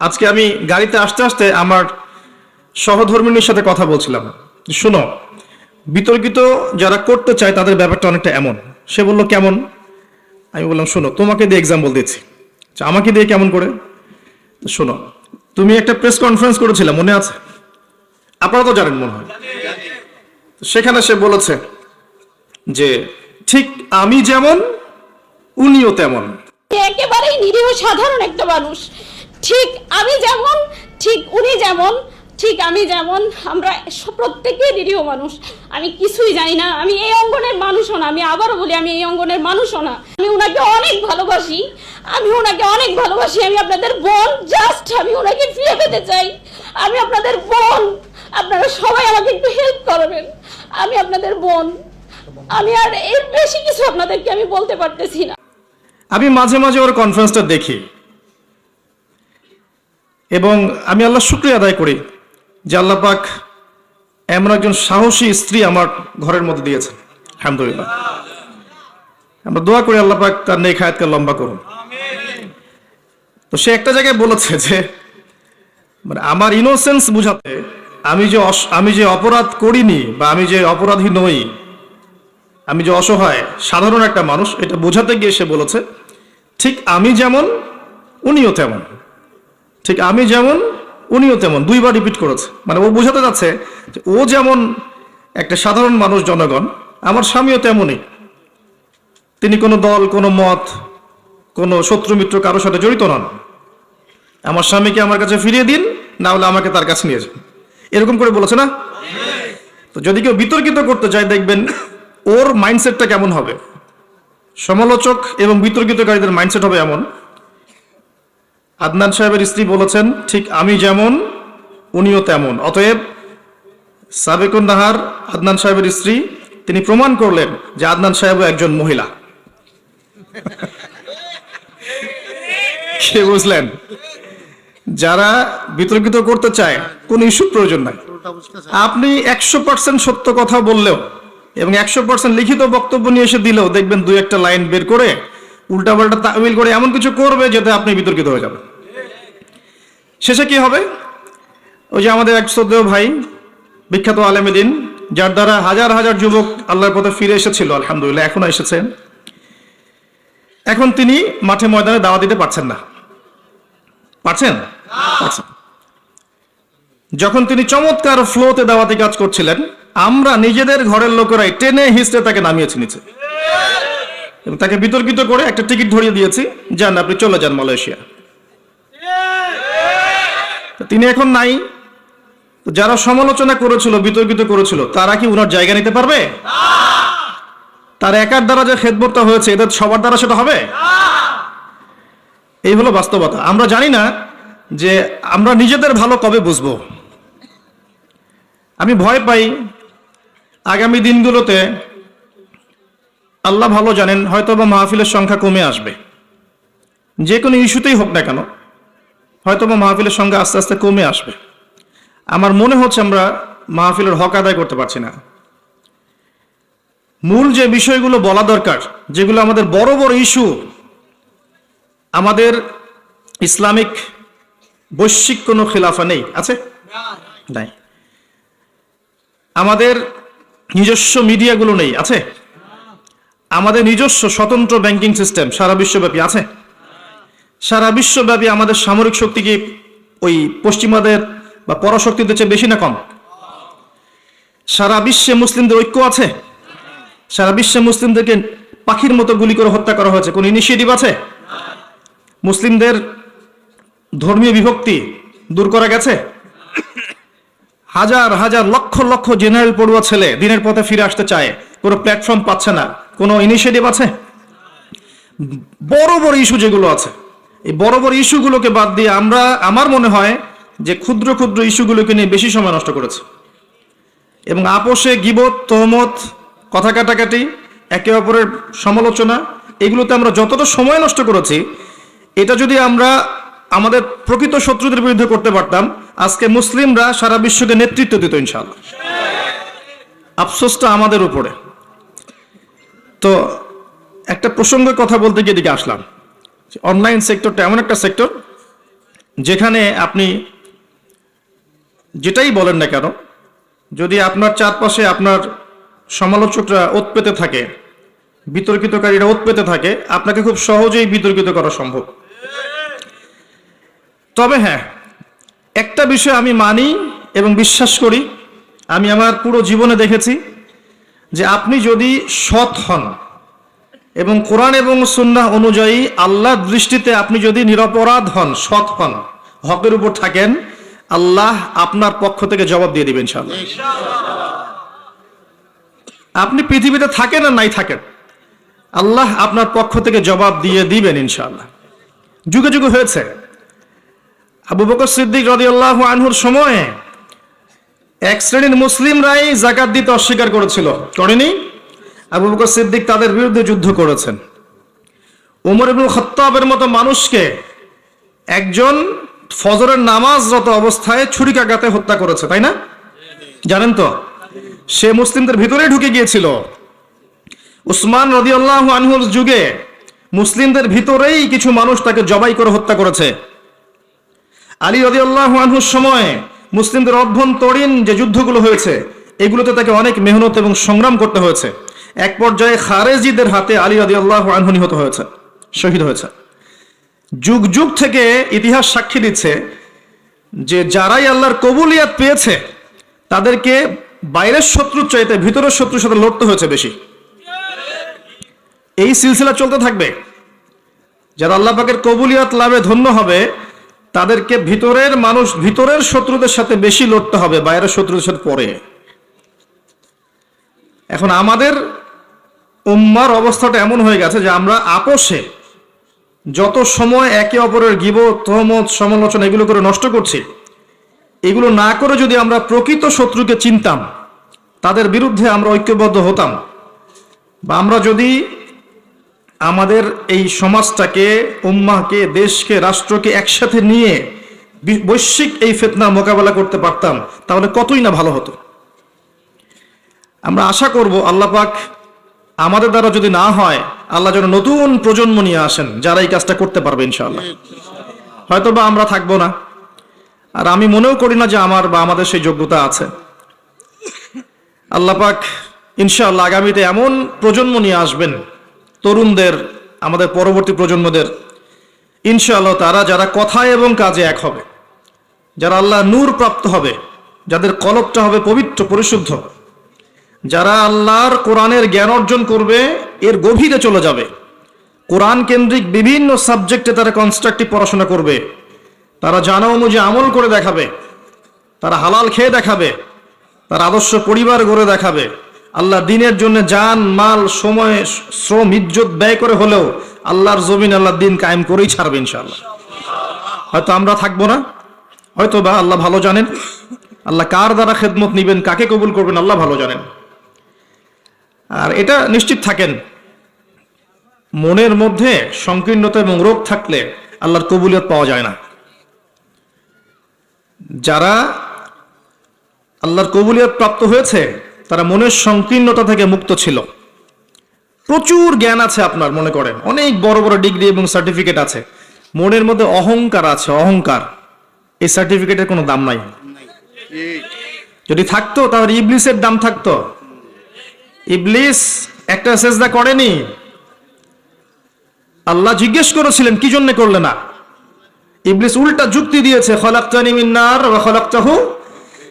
আজকে আমি গাড়িতে আসতে আসতে আমার সহধর্মিনীর সাথে কথা বলছিলাম। শুনো বিতর্কিত যারা করতে চায় তাদের ব্যাপারটা অনেকটা এমন। সে বলল কেমন? আমি বললাম শোনো তোমাকে দিয়ে এক্সাম্পল দিচ্ছি। আচ্ছা, আমাকে দিয়ে কেমন করে? শোনো তুমি একটা প্রেস কনফারেন্স করেছিলে মনে আছে? আপনারা তো জানেন মনে হয়। সেখানে সে বলেছে যে ঠিক আমি যেমন উনিও তেমন। একেবারেই নিরীহ সাধারণ একটা মানুষ। ঠিক আমি যেমন, ঠিক উনি যেমন, ঠিক আমি যেমন, আমরা প্রত্যেকেই নিরীহ মানুষ। আমি কিছুই জানি না, আমি এই অঙ্গনের মানুষও না, আমি আবারও বলি আমি এই অঙ্গনের মানুষও না। আমি ওনাকে অনেক ভালোবাসি, আমি ওনাকে অনেক ভালোবাসি, আমি আপনাদের বোন জাস্ট আমি ওনাকে ফিরে পেতে চাই। আমি আপনাদের বোন, আপনারা সবাই আমাকে একটু হেল্প করবেন। আমি আপনাদের বোন, আমি আর এর বেশি কিছু আপনাদেরকে আমি বলতে পারতেছি না। আমি মাঝে মাঝে ওর কনফারেন্সটা দেখি। এবং আমি আল্লাহ শুক্রিয়া আদায় করি যে আল্লাহ পাক এমন একজন সাহসী স্ত্রী আমার ঘরের মধ্যে দিয়েছেন। আলহামদুলিল্লাহ। আমরা দোয়া করি আল্লাহ পাক তার নেই খায়াতকে লম্বা করুন। তো সে একটা জায়গায় বলেছে যে মানে আমার ইনোসেন্স বুঝাতে আমি যে আমি যে অপরাধ করিনি বা আমি যে অপরাধী নই, আমি যে অসহায়, সাধারণ একটা মানুষ, এটা বোঝাতে গিয়ে সে বলেছে, ঠিক আমি যেমন, উনিও তেমন। ঠিক, আমি যেমন, উনিও তেমন, দুইবার রিপিট করেছে। মানে ও বোঝাতে যাচ্ছে যে ও যেমন একটা সাধারণ মানুষ, জনগণ, আমার স্বামীও তেমনই। তিনি কোনো দল, কোনো মত, কোনো শত্রু, মিত্র কারোর সাথে জড়িত নন। আমার স্বামীকে আমার কাছে ফিরিয়ে দিন, না হলে আমাকে তার কাছে নিয়ে যান। এরকম করে বলেছে না? তো যদি কেউ বিতর্কিত করতে চায় দেখবেন ওর মাইন্ডসেটটা কেমন হবে? সমালোচক এবং বিতর্কিতকারীদের মাইন্ডসেট হবে এমন আদনান সাহেবের স্ত্রী বলেছেন, ঠিক আমি যেমন, উনিও তেমন। অতএব সাবেকুন নাহার আদনান সাহেবের স্ত্রী, তিনি প্রমাণ করলেন যে আদনান সাহেব একজন মহিলা। সে বুঝলেন? যারা বিতর্কিত করতে চায়, কোন ইস্যুর প্রয়োজন নাই। আপনি একশো পার্সেন্ট সত্য কথা বললেও এবং একশো পার্সেন্ট লিখিত বক্তব্য নিয়ে এসে দিলেও দেখবেন দুই একটা লাইন বের করে উল্টাপাল্টা তামিল করে এমন কিছু করবে যাতে আপনি বিতর্কিত হয়ে যাবেন। শেষে কি হবে? ওই যে আমাদের এক শ্রদ্ধেয় ভাই, বিখ্যাত আলেমেদিন যার দ্বারা হাজার হাজার যুবক আল্লাহর পথে ফিরে এসেছিল, আলহামদুলিল্লাহ, এখনও এসেছেন এখন তিনি মাঠে ময়দানে দাওয়া দিতে পারছেন না। পারছেন? পারছেন। যখন তিনি চমৎকার ফ্লোতে দাওয়াতি কাজ করছিলেন, আমরা নিজেদের ঘরের লোকেরাই টেনে হিস্টে তাকে নামিয়েছি নিচে। এবং তাকে বিতর্কিত করে একটা টিকিট ধরিয়ে দিয়েছি। যান, আপনি চলে যান মালয়েশিয়া। তিনি এখন নাই। যারা সমালোচনা করেছিল, বিতর্কিত করেছিল, তারা কি উনার জায়গা নিতে পারবে? তার একার দ্বারা যে খেদমতটা হয়েছে এটা সবার দ্বারা সেটা হবে? এই হলো বাস্তবতা। আমরা জানি না যে আমরা নিজেদের ভালো কবে বুঝব। আমি ভয় পাই আগামী দিনগুলোতে আল্লাহ ভালো জানেন হয়তো বা মাহফিলের সংখ্যা কমে আসবে। যে কোনো ইস্যুতেই হোক না কেন হয়তো বা মাহফিলের সংখ্যা আস্তে আস্তে কমে আসবে। আমার মনে হচ্ছে আমরা মাহফিলের হক আদায় করতে পারছি না। মূল যে বিষয়গুলো বলা দরকার, যেগুলো আমাদের বড় বড় ইস্যু, আমাদের ইসলামিক বৈশ্বিক কোনো খিলাফা নেই, আছে? নাই। আমাদের নিজস্ব মিডিয়াগুলো নেই, আছে? আমাদের নিজস্ব স্বতন্ত্র ব্যাংকিং সিস্টেম সারা বিশ্বব্যাপী আছে? সারা বিশ্বব্যাপী আমাদের সামরিক শক্তি কি ওই পশ্চিমাদের বা পরাশক্তিদের চেয়ে বেশি না কম? সারা বিশ্বে মুসলিমদের ঐক্য আছে? সারা বিশ্বে মুসলিমদেরকে পাখির মতো গুলি করে হত্যা করা হয়েছে। কোন ইনিশিয়েটিভ আছে? মুসলিমদের ধর্মীয় বিভক্তি দূর করা গেছে? হাজার হাজার লক্ষ লক্ষ জেনারেল পড়ুয়া ছেলে দিনের পথে ফিরে আসতে চায়। কোনো প্ল্যাটফর্ম পাচ্ছে না। কোনো ইনিশিয়েটিভ আছে? বড় বড় ইস্যু যেগুলো আছে, এই বড় বড় ইস্যুগুলোকে বাদ দিয়ে আমরা, আমার মনে হয় যে ক্ষুদ্র ক্ষুদ্র ইস্যুগুলোকে নিয়ে বেশি সময় নষ্ট করেছে। এবং আপোষে গিবত, তহমত, কথা কাটাকাটি, একে অপরের সমালোচনা, এগুলোতে আমরা যতটা সময় নষ্ট করেছি, এটা যদি আমরা আমাদের প্রকৃত শত্রুদের বিরুদ্ধে করতে পারতাম, আজকে মুসলিমরা সারা বিশ্বকে নেতৃত্ব দিত ইনশাল্লাহ আফসোসটা আমাদের উপরে। তো একটা প্রসঙ্গে কথা বলতে গিয়ে এদিকে আসলাম। অনলাইন সেক্টরটা এমন একটা সেক্টর যেখানে আপনি যেটাই বলেন না কেন, যদি আপনার চারপাশে আপনার সমালোচকরা ওত পেতে থাকে, বিতর্কিতকারীরা ওত পেতে থাকে, আপনাকে খুব সহজেই বিতর্কিত করা সম্ভব। তবে হ্যাঁ একটা বিষয় আমি মানি এবং বিশ্বাস করি, আমি আমার পুরো জীবনে দেখেছি যে আপনি যদি সৎ হন এবং কোরআন এবং সুন্নাহ অনুযায়ী আল্লাহর দৃষ্টিতে আপনি যদি নিরপরাধ হন, সৎ হন, হকের উপর থাকেন, আল্লাহ আপনার পক্ষ থেকে জবাব দিয়ে দিবেন আপনি পৃথিবীতে থাকেন আর নাই থাকেন, আল্লাহ আপনার পক্ষ থেকে জবাব দিয়ে দিবেন ইনশাআল্লাহ। যুগে যুগে হয়েছে। আবু বকর সিদ্দিক রাদিয়াল্লাহু আনহুর সময়ে এক শ্রেণির মুসলিমরাই জাকাত দিতে অস্বীকার করেছিল। করেনি? আবু বকর সিদ্দিক তাদের বিরুদ্ধে যুদ্ধ করেছেন। উমর ইবনুল খত্তাবের মতো মানুষকে একজন ফজরের নামাজরত অবস্থায় ছুরিকাঘাতে হত্যা করেছে, তাই না? জানেন তো, সে মুসলিমদের ভিতরে ঢুকে গিয়েছিল। উসমান রদিয়াল্লাহ আনহুর যুগে মুসলিমদের ভিতরেই কিছু মানুষ তাকে জবাই করে হত্যা করেছে। আলী রদিয়াল্লাহ আনহুর সময় মুসলিমদের অভ্যন্তরীণ যে যুদ্ধগুলো হয়েছে, এগুলোতে তাকে অনেক মেহনত এবং সংগ্রাম করতে হয়েছে। এক পর্যায়ে খারেজিদের হাতে আলী রদিয়াল্লাহ আনহু নিহত হয়েছে, শহীদ হয়েছে। যুগ যুগ থেকে ইতিহাস সাক্ষী দিচ্ছে যে যারাই আল্লাহর কবুলিয়াত পেয়েছে, তাদেরকে বাইরের শত্রুর চাইতে ভিতরের শত্রুর সাথে লড়তে হয়েছে বেশি। এই সিলসিলা চলতে থাকবে। যারা আল্লাহ পাকের কবুলিয়াত লাভে ধন্য হবে তাদেরকে ভিতরের মানুষ, ভিতরের শত্রুদের সাথে বেশি লড়তে হবে, বাইরের শত্রুদের সাথে পরে। এখন আমাদের উম্মার অবস্থাটা এমন হয়ে গেছে যে আমরা আপোষে যত সময় একে অপরের গিব তহমত, সমালোচনা এগুলো করে নষ্ট করছি, এগুলো না করে যদি আমরা প্রকৃত শত্রুকে চিনতাম, তাদের বিরুদ্ধে আমরা ঐক্যবদ্ধ হতাম, বা আমরা যদি আমাদের এই সমাজটাকে, উম্মাহকে, দেশকে, রাষ্ট্রকে একসাথে নিয়ে বৈশ্বিক এই ফেতনা মোকাবেলা করতে পারতাম, তাহলে কতই না ভালো হতো? আমরা আশা করব আল্লাহ পাক আমাদের দ্বারা যদি না হয়, আল্লাহ যেন নতুন প্রজন্ম নিয়ে আসেন, যারা এই কাজটা করতে পারবে ইনশাআল্লাহ। হয়তো বা আমরা থাকব না, আর আমি মনেও করি না যে আমার বা আমাদের সেই যোগ্যতা আছে। আল্লাহ পাক ইনশাআল্লাহ আগামীতে এমন প্রজন্ম নিয়ে আসবেন তরুণদের, আমাদের পরবর্তী প্রজন্মদের, ইনশাআল্লাহ তারা যারা কথায় এবং কাজে এক হবে, যারা আল্লাহ নূর প্রাপ্ত হবে, যাদের কলবটা হবে পবিত্র, পরিশুদ্ধ, যারা আল্লাহর কোরআনের জ্ঞান অর্জন করবে, এর গভীরে চলে যাবে, কোরআন কেন্দ্রিক বিভিন্ন সাবজেক্টে তারা কনস্ট্রাকটিভ পড়াশোনা করবে, তারা জানা অনুযায়ী আমল করে দেখাবে, তারা হালাল খেয়ে দেখাবে, তার আদর্শ পরিবার গড়ে দেখাবে আল্লাহ দিনের জন্য জান, মাল, সময়, শ্রম, ইজ্জত ব্যয় করে হলেও আল্লাহর জমিন আল্লাহ দিন কায়েম করেই ছাড়বে ইনশাআল্লাহ। হয়তো আমরা থাকব না, হয়তো বা আল্লাহ ভালো জানেন। আল্লাহ কার দ্বারা খেদমত নিবেন, কাকে কবুল করবেন আল্লাহ ভালো জানেন। আর এটা নিশ্চিত থাকেন, মনের মধ্যে সংকীর্ণতা এবং রোগ থাকলে আল্লাহর কবুলিয়ত পাওয়া যায় না। যারা আল্লাহর কবুলিয়ত প্রাপ্ত হয়েছে তারা মনের সংকীর্ণতা থেকে মুক্ত ছিল। প্রচুর জ্ঞান আছে আপনার, মনে করেন। অনেক বড় বড় ডিগ্রি এবং সার্টিফিকেট আছে। মনের মধ্যে অহংকার আছে, অহংকার। এই সার্টিফিকেটের কোনো দাম নাই। যদি থাকতো, তাহলে ইবলিসের দাম থাকতো। ইবলিস একটা সেজদা করেনি। আল্লাহ জিজ্ঞেস করেছিলেন, কি জন্য করলে না? ইবলিস উল্টা যুক্তি দিয়েছে, খলাক্তানি মিন্নার ওয়া খলাক্তাহু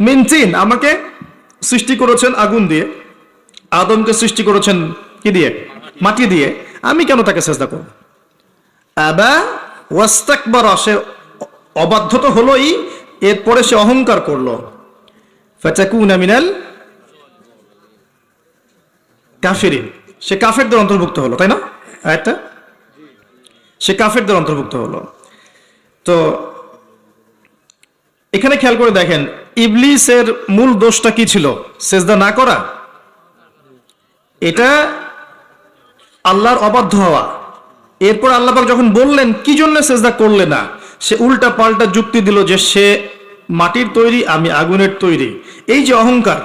মিন তিন। আমাকে সৃষ্টি করেছেন আগুন দিয়ে। আদমকে সৃষ্টি করেছেন কি দিয়ে? মাটি দিয়ে। আমি কেন তাকে চেষ্টা করব? আবা ওয়াস্তাকবার, সে অবাধ্য তো হলোই, এরপরে সে অহংকার করল। ফাতাকুনা মিনাল কাফেরিন। সে কাফেরদের অন্তর্ভুক্ত হলো, তাই না? একটা সে কাফেরদের অন্তর্ভুক্ত হলো। তো এখানে খেয়াল করে দেখেন, ইবলিসের মূল দোষটা কি ছিল? সেজদা না করা? এটা আল্লাহর অবাধ্য হওয়া। এরপর আল্লাহপাল যখন বললেন, কি জন্য সেজদা করলে না? সে উল্টা পাল্টা যুক্তি দিল যে, সে মাটির তৈরি, আমি আগুনের তৈরি। এই যে অহংকার,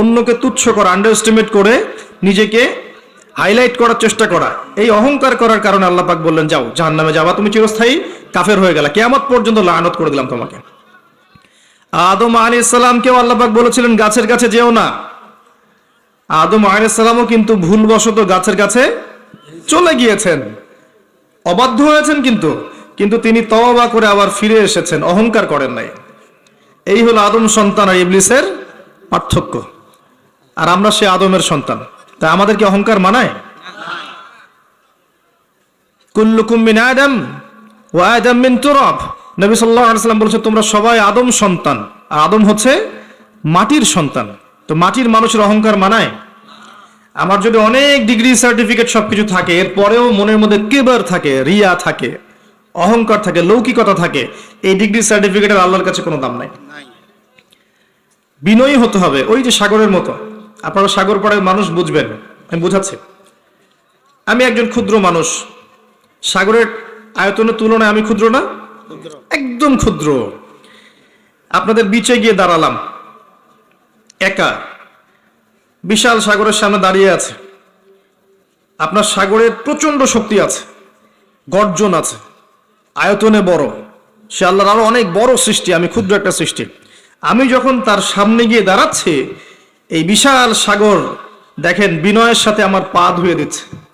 অন্যকে তুচ্ছ করা আন্ডার এস্টিমেট করে নিজেকে হাইলাইট করার চেষ্টা করা, এই অহংকার করার কারণে আল্লাহ পাক বললেন, যাও, জাহান্নামে যাওয়া তুমি চিরস্থায়ী কাফের হয়ে গেলা। কেয়ামত পর্যন্ত লানত করে দিলাম তোমাকে। আদম আলী ইসলামকেও আল্লাপাক বলেছিলেন, গাছের কাছে যেও না। আদম আলাইসালামও কিন্তু ভুলবশত গাছের কাছে চলে গিয়েছেন। অবাধ্য হয়েছেন কিন্তু কিন্তু তিনি তওবা করে আবার ফিরে এসেছেন, অহংকার করেন নাই। এই হলো আদম সন্তান আর ইবলিসের পার্থক্য। আর আমরা সে আদমের সন্তান। তা আমাদেরকে অহংকার মানায়? কুল্লুকুম মিন আদম ও আদম মিন তুরাব। নবী সাল্লাম বলেছেন তোমরা সবাই আদম সন্তান। আর আদম হচ্ছে মাটির সন্তান। তো মাটির মানুষের অহংকার মানায়? আমার যদি অনেক ডিগ্রি সার্টিফিকেট সবকিছু থাকে, এরপরেও মনের মধ্যে কেবার থাকে, রিয়া থাকে, অহংকার থাকে, লৌকিকতা থাকে, এই ডিগ্রি সার্টিফিকেটের আল্লাহর কাছে কোনো দাম নাই। বিনয়ী হতে হবে, ওই যে সাগরের মতো। আপনারা সাগর পাড়ের মানুষ বুঝবেন, আমি বুঝাচ্ছি। আমি একজন ক্ষুদ্র মানুষ। সাগরের আয়তনের তুলনায় আমি ক্ষুদ্র না একদম ক্ষুদ্র। আপনাদের বিচে গিয়ে দাঁড়ালাম। একা। বিশাল সাগরের সামনে দাঁড়িয়ে আছে। আপনার সাগরের প্রচণ্ড শক্তি আছে। গর্জন আছে। আয়তনে বড়। সে আল্লাহর আরও অনেক বড় সৃষ্টি। আমি ক্ষুদ্র একটা সৃষ্টি। আমি যখন তার সামনে গিয়ে দাঁড়াচ্ছি, এই বিশাল সাগর দেখেন বিনয়ের সাথে আমার পা ধুয়ে দিচ্ছে।